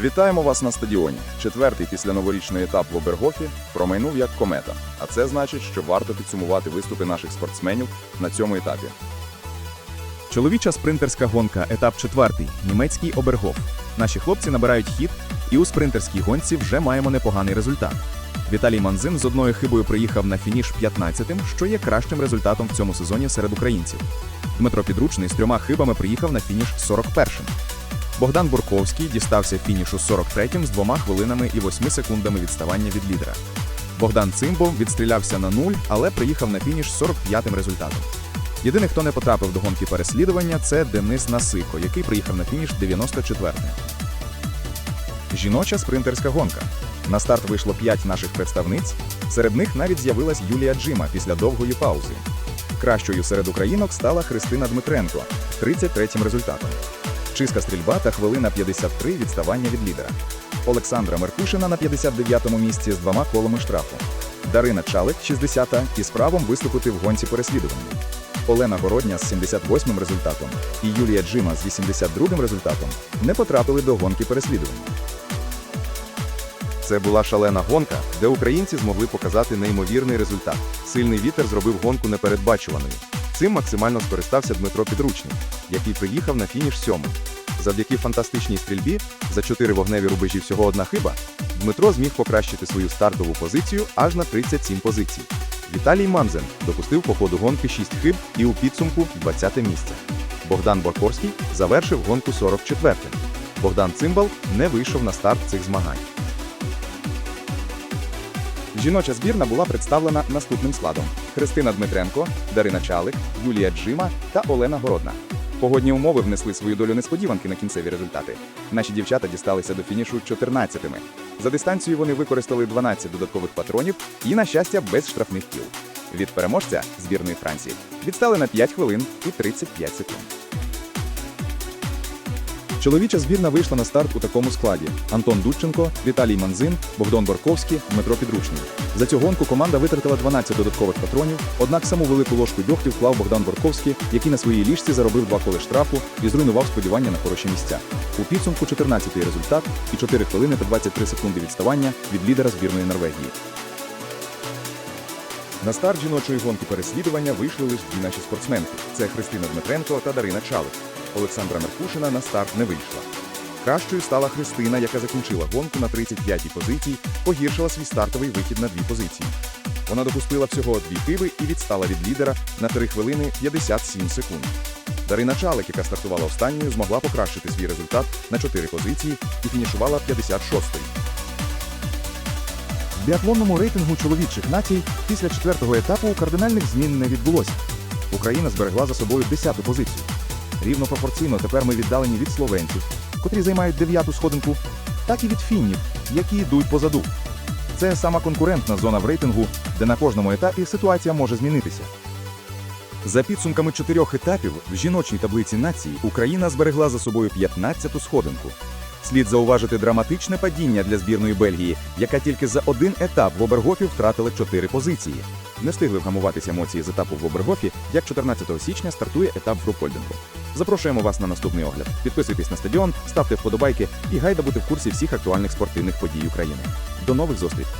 Вітаємо вас на стадіоні. Четвертий після новорічний етап в Обергофі промайнув як комета. А це значить, що варто підсумувати виступи наших спортсменів на цьому етапі. Чоловіча спринтерська гонка, етап четвертий, німецький обергоф. Наші хлопці набирають хід, і у спринтерській гонці вже маємо непоганий результат. Віталій Манзин з одною хибою приїхав на фініш 15-тим, що є кращим результатом в цьому сезоні серед українців. Дмитро Підручний з трьома хибами приїхав на фініш 41-м. Богдан Бурковський дістався фінішу 43-м з двома хвилинами і 8 секундами відставання від лідера. Богдан Цимбо відстрілявся на нуль, але приїхав на фініш 45-м результатом. Єдиний, хто не потрапив до гонки переслідування, це Денис Насико, який приїхав на фініш 94-м. Жіноча спринтерська гонка. На старт вийшло 5 наших представниць. Серед них навіть з'явилась Юлія Джима після довгої паузи. Кращою серед українок стала Христина Дмитренко з 33-м результатом. Чиста стрільба та хвилина 53 відставання від лідера. Олександра Меркушина на 59-му місці з двома колами штрафу. Дарина Чалик, 60-та, із правом виступити в гонці переслідування. Олена Городня з 78-м результатом і Юлія Джима з 82-м результатом не потрапили до гонки переслідування. Це була шалена гонка, де українці змогли показати неймовірний результат. Сильний вітер зробив гонку непередбачуваною. Цим максимально скористався Дмитро Підручний, який приїхав на фініш сьомим. Завдяки фантастичній стрільбі за чотири вогневі рубежі всього одна хиба, Дмитро зміг покращити свою стартову позицію аж на 37 позицій. Віталій Манзен допустив по ходу гонки 6 хиб і у підсумку 20 місце. Богдан Боркорський завершив гонку 44-м. Богдан Цимбал не вийшов на старт цих змагань. Жіноча збірна була представлена наступним складом: Христина Дмитренко, Дарина Чалик, Юлія Джима та Олена Городна. Погодні умови внесли свою долю несподіванки на кінцеві результати. Наші дівчата дісталися до фінішу 14-ми. За дистанцію вони використали 12 додаткових патронів і, на щастя, без штрафних кіл. Від переможця збірної Франції відстали на 5 хвилин і 35 секунд. Чоловіча збірна вийшла на старт у такому складі: Антон Дудченко, Віталій Манзин, Богдан Борковський, Дмитро Підручний. За цю гонку команда витратила 12 додаткових патронів. Однак саму велику ложку дьогтю вклав Богдан Борковський, який на своїй ліжці заробив два коли штрафу і зруйнував сподівання на хороші місця. У підсумку 14-й результат і 4 хвилини та 23 секунди відставання від лідера збірної Норвегії. На старт жіночої гонки переслідування вийшли лише дві наші спортсменки: це Христина Дмитренко та Дарина Чалик. Олександра Меркушина на старт не вийшла. Кращою стала Христина, яка закінчила гонку на 35-й позиції, погіршила свій стартовий вихід на дві позиції. Вона допустила всього дві хиби і відстала від лідера на 3 хвилини 57 секунд. Дарина Чалик, яка стартувала останньою, змогла покращити свій результат на 4 позиції і фінішувала 56-ю. В біатлонному рейтингу чоловічих націй після четвертого етапу кардинальних змін не відбулося. Україна зберегла за собою 10-ту позицію. Рівно пропорційно тепер ми віддалені від словенців, котрі займають дев'яту сходинку, так і від фіннів, які йдуть позаду. Це сама конкурентна зона в рейтингу, де на кожному етапі ситуація може змінитися. За підсумками чотирьох етапів в жіночій таблиці націй Україна зберегла за собою 15-ту сходинку. Слід зауважити драматичне падіння для збірної Бельгії, яка тільки за один етап в Обергофі втратила 4 позиції. Не встигли вгамуватися емоції з етапу в Обергофі, як 14 січня стартує етап в Рупольдингу. Запрошуємо вас на наступний огляд. Підписуйтесь на стадіон, ставте вподобайки і гайда бути в курсі всіх актуальних спортивних подій України. До нових зустрічей!